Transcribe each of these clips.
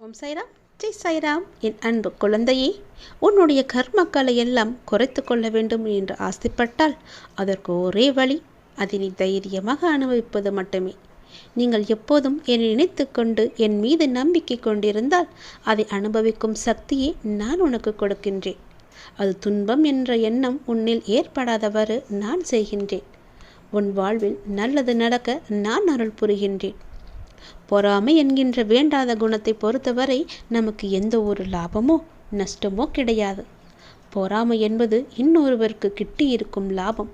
ஓம் சைராம் ஜெய் சைராம் என் அன்பு குழந்தையே உன்னுடைய கர்மக்களை எல்லாம் குறைத்து கொள்ள வேண்டும் என்று ஆசைப்பட்டால் அதற்கு ஒரே வழி அதை நீ தைரியமாக அனுபவிப்பது மட்டுமே. நீங்கள் எப்போதும் என்னை நினைத்து கொண்டு என் மீது நம்பிக்கை கொண்டிருந்தால் அதை அனுபவிக்கும் சக்தியை நான் உனக்கு கொடுக்கின்றேன். அது துன்பம் என்ற எண்ணம் உன்னில் ஏற்படாதவாறு நான் செய்கின்றேன். உன் வாழ்வில் நல்லது நடக்க நான் அருள் புரிகின்றேன். பொறாமை என்கின்ற வேண்டாத குணத்தை பொறுத்தவரை நமக்கு எந்த ஒரு லாபமோ நஷ்டமோ கிடையாது. பொறாமை என்பது இன்னொருவருக்கு கிட்டியிருக்கும் லாபம்.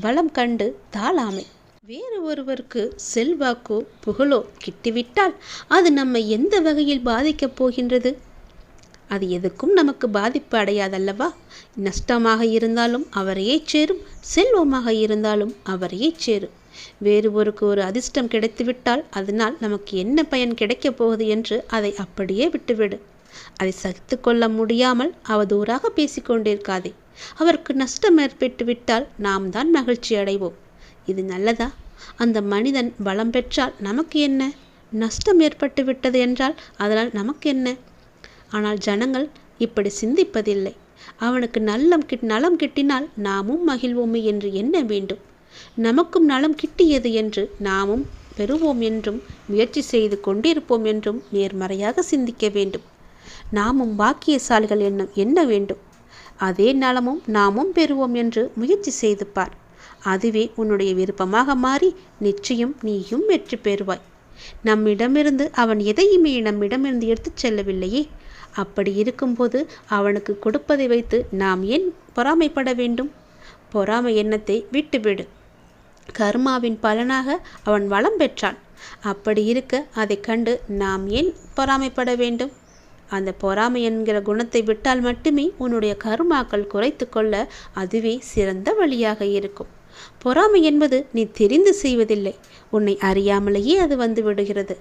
வளம் கண்டு தாளாமை. வேறு ஒருவருக்கு செல்வாக்கோ புகழோ கிட்டிவிட்டால் அது நம்மை எந்த வகையில் பாதிக்கப் போகின்றது? அது எதுக்கும் நமக்கு பாதிப்பு அடையாதல்லவா? நஷ்டமாக இருந்தாலும் அவரையே சேரும் செல்வமாக இருந்தாலும் அவரையே சேரும். வேறு ஒருக்கு ஒரு அதிர்ஷ்டம் கிடைத்துவிட்டால் அதனால் நமக்கு என்ன பயன் கிடைக்கப் போகுது என்று அதை அப்படியே விட்டுவிடு. அதை சகித்து கொள்ள முடியாமல் அவதூறாக பேசிக்கொண்டிருக்காதே அவருக்கு நஷ்டம் ஏற்பட்டு விட்டால் நாம் தான் மகிழ்ச்சி அடைவோம். இது நல்லதா? அந்த மனிதன் பலம் பெற்றால் நமக்கு என்ன? நஷ்டம் ஏற்பட்டு விட்டது என்றால் அதனால் நமக்கு என்ன? ஆனால் ஜனங்கள் இப்படி சிந்திப்பதில்லை. அவனுக்கு நல்லம் கிட் நலம் கிட்டினால் நாமும் மகிழ்வோமே என்று எண்ண வேண்டும். நமக்கும் நலம் கிட்டியது என்று நாமும் பெறுவோம் என்றும் முயற்சி செய்து கொண்டிருப்போம் என்றும் நேர்மறையாக சிந்திக்க வேண்டும். நாமும் பாக்கியசாலிகள் எண்ணம் என்ன வேண்டும்? அதே நலமும் நாமும் பெறுவோம் என்று முயற்சி செய்து பார். அதுவே உன்னுடைய விருப்பமாக மாறி நிச்சயம் நீயும் வெற்றி பெறுவாய். நம்மிடமிருந்து அவன் எதையுமே நம்மிடமிருந்து எடுத்துச் செல்லவில்லையே. அப்படி இருக்கும்போது அவனுக்கு கொடுப்பதை வைத்து நாம் ஏன் பொறாமைப்பட வேண்டும்? பொறாமை எண்ணத்தை விட்டுவிடு. கர்மாவின் பலனாக அவன் வளம் பெற்றான். அப்படி இருக்க அதை கண்டு நாம் ஏன் பொறாமைப்பட வேண்டும்? அந்த பொறாமை என்கிற குணத்தை விட்டால் மட்டுமே உன்னுடைய கருமாக்கள் குறைத்து கொள்ள அதுவே சிறந்த வழியாக இருக்கும். பொறாமை என்பது நீ தெரிந்து செய்வதில்லை. உன்னை அறியாமலேயே அது வந்து விடுகிறது.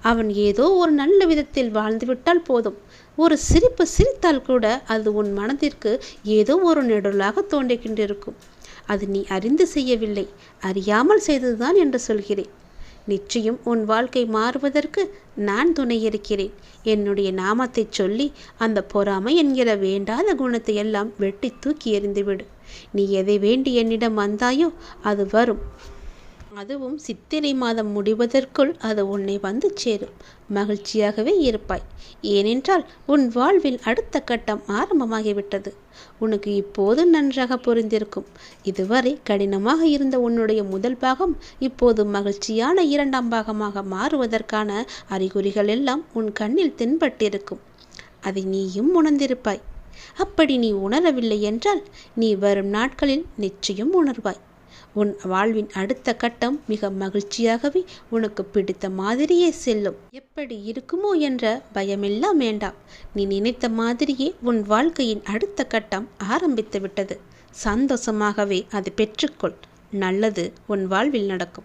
அவன் ஏதோ ஒரு நல்ல விதத்தில் வாழ்ந்துவிட்டால் போதும். ஒரு சிரிப்பு சிரித்தால் கூட அது உன் மனதிற்கு ஏதோ ஒரு நெடுலாக தோன்றிக்கொண்டிருக்கும் அது நீ அறிந்து செய்யவில்லை. அறியாமல் செய்ததுதான் என்று சொல்கிறேன். நிச்சயம் உன் வாழ்க்கை மாறுவதற்கு நான் துணை இருக்கிறேன். என்னுடைய நாமத்தை சொல்லி அந்த பொறாமை என்கிற வேண்டாத குணத்தை எல்லாம் வெட்டி தூக்கி எறிந்துவிடு. நீ எதை வேண்டி என்னிடம் வந்தாயோ அது வரும். அதுவும் சித்திரை மாதம் முடிவதற்குள் அது உன்னை வந்து சேரும். மகிழ்ச்சியாகவே இருப்பாய். ஏனென்றால் உன் வாழ்வில் அடுத்த கட்டம் ஆரம்பமாகிவிட்டது. உனக்கு இப்போது நன்றாக புரிந்திருக்கும். இதுவரை கடினமாக இருந்த உன்னுடைய முதல் பாகம் இப்போது மகிழ்ச்சியான இரண்டாம் பாகமாக மாறுவதற்கான அறிகுறிகள் எல்லாம் உன் கண்ணில் தென்பட்டிருக்கும். அதை நீயும் உணர்ந்திருப்பாய். அப்படி நீ உணரவில்லை என்றால் நீ வரும் நாட்களில் நிச்சயம் உணர்வாய். உன் வாழ்வின் அடுத்த கட்டம் மிக மகிழ்ச்சியாகவே உனக்கு பிடித்த மாதிரியே செல்லும். எப்படி இருக்குமோ என்ற பயமெல்லாம் வேண்டாம். நீ நினைத்த மாதிரியே உன் வாழ்க்கையின் அடுத்த கட்டம் ஆரம்பித்து விட்டது சந்தோஷமாகவே அதை பெற்றுக்கொள். நல்லது உன் வாழ்வில் நடக்கும்.